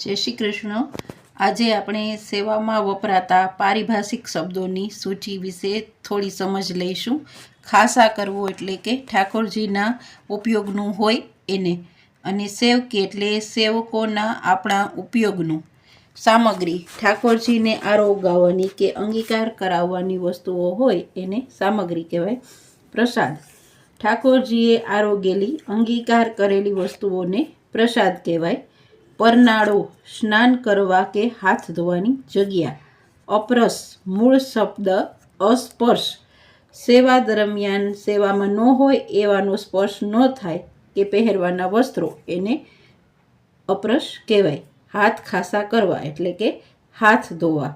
જય શ્રી કૃષ્ણ. આજે આપણે સેવામાં વપરાતા પારિભાષિક શબ્દોની સૂચિ વિશે થોડી સમજ લઈશું. ખાસા કરવું એટલે કે ઠાકોરજીના ઉપયોગનું હોય એને અને સેવકી એટલે સેવકોના આપણા ઉપયોગનું. સામગ્રી, ઠાકોરજીને આરોગાવવાની કે અંગીકાર કરાવવાની વસ્તુઓ હોય એને સામગ્રી કહેવાય. પ્રસાદ, ઠાકોરજીએ આરોગેલી અંગીકાર કરેલી વસ્તુઓને પ્રસાદ કહેવાય. પરનાળો સ્નાન કરવા કે હાથ ધોવાની જગ્યા. અપરસ મૂળ શબ્દ અસ્પર્શ. સેવા દરમિયાન સેવામાં ન હોય એવાનો સ્પર્શ ન થાય કે પહેરવાના વસ્ત્રો એને અપરસ કહેવાય. હાથ ખાસા કરવા એટલે કે હાથ ધોવા.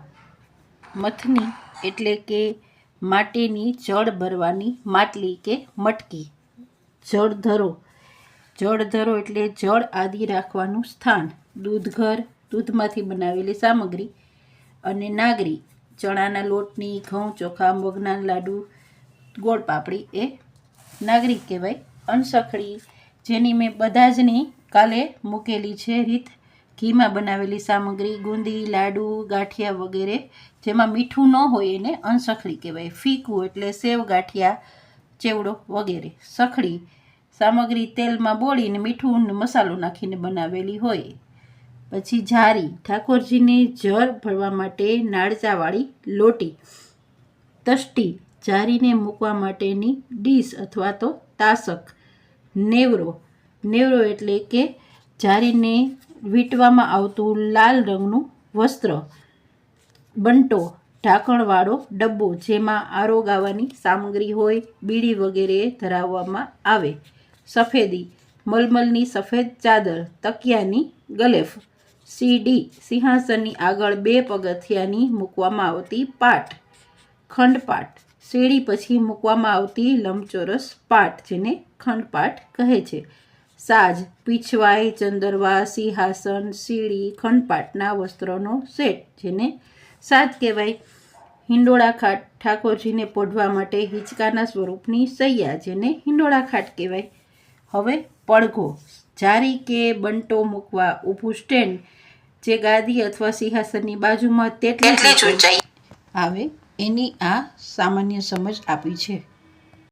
મથની એટલે કે માટીની જળ ભરવાની માટલી કે મટકી. જળ ધરો. જળ ધરો એટલે જળ આદિ રાખવાનું સ્થાન. દૂધઘર, દૂધમાંથી બનાવેલી સામગ્રી અને નાગરી. ચણાના લોટની, ઘઉં, ચોખા, મગના લાડુ, ગોળ પાપડી એ નાગરિક કહેવાય. અનસખડી, જેની મેં બધા જની કાલે મૂકેલી છે રીત. ઘીમાં બનાવેલી સામગ્રી, ગુંદી, લાડુ, ગાંઠિયા વગેરે, જેમાં મીઠું ન હોય એને અનસખડી કહેવાય. ફીકું એટલે સેવ, ગાંઠિયા, ચેવડો વગેરે. સખડી સામગ્રી તેલમાં બોળીને મીઠું મસાલો નાખીને બનાવેલી હોય. પછી જારી, ઠાકોરજીને જર ભરવા માટે નાળચાવાળી લોટી, તષ્ટી જારીને મૂકવા માટેની ડીશ અથવા તો તાસક, નેવરો. નેવરો એટલે કે જારીને વીંટવામાં આવતું લાલ રંગનું વસ્ત્ર, બંટો, ઢાંકણવાળો ડબ્બો જેમાં આરોગાવાની સામગ્રી હોય, બીડી વગેરે ધરાવવામાં આવે. સફેદી, મલમલની સફેદ ચાદર, તકિયાની ગલેફ. સીડી સિંહાસનની આગળ બે પગથિયાની મૂકવામાં આવતી પાટ. ખંડપાટ. સીડી પછી મૂકવામાં આવતી લંબચોરસ પાટ, જેને ખંડપાટ કહે છે. સાજ, પીછવાઈ, ચંદરવા, સિંહાસન, સીડી, ખંડપાટના વસ્ત્રોનો સેટ, જેને સાજ કહેવાય. હિંડોળા ખાટ ઠાકોરજીને પોઢવા માટે હિંચકાના સ્વરૂપની સૈયા, જેને હિંડોળા ખાટ કહેવાય. હવે પડઘો. જારી કે બંટો મૂકવા ઊભું સ્ટેન્ડ જે ગાદી અથવા સિંહાસનની બાજુમાં તેટલી જ ઊંચાઈ. આવે એની આ સામાન્ય સમજ આપી છે.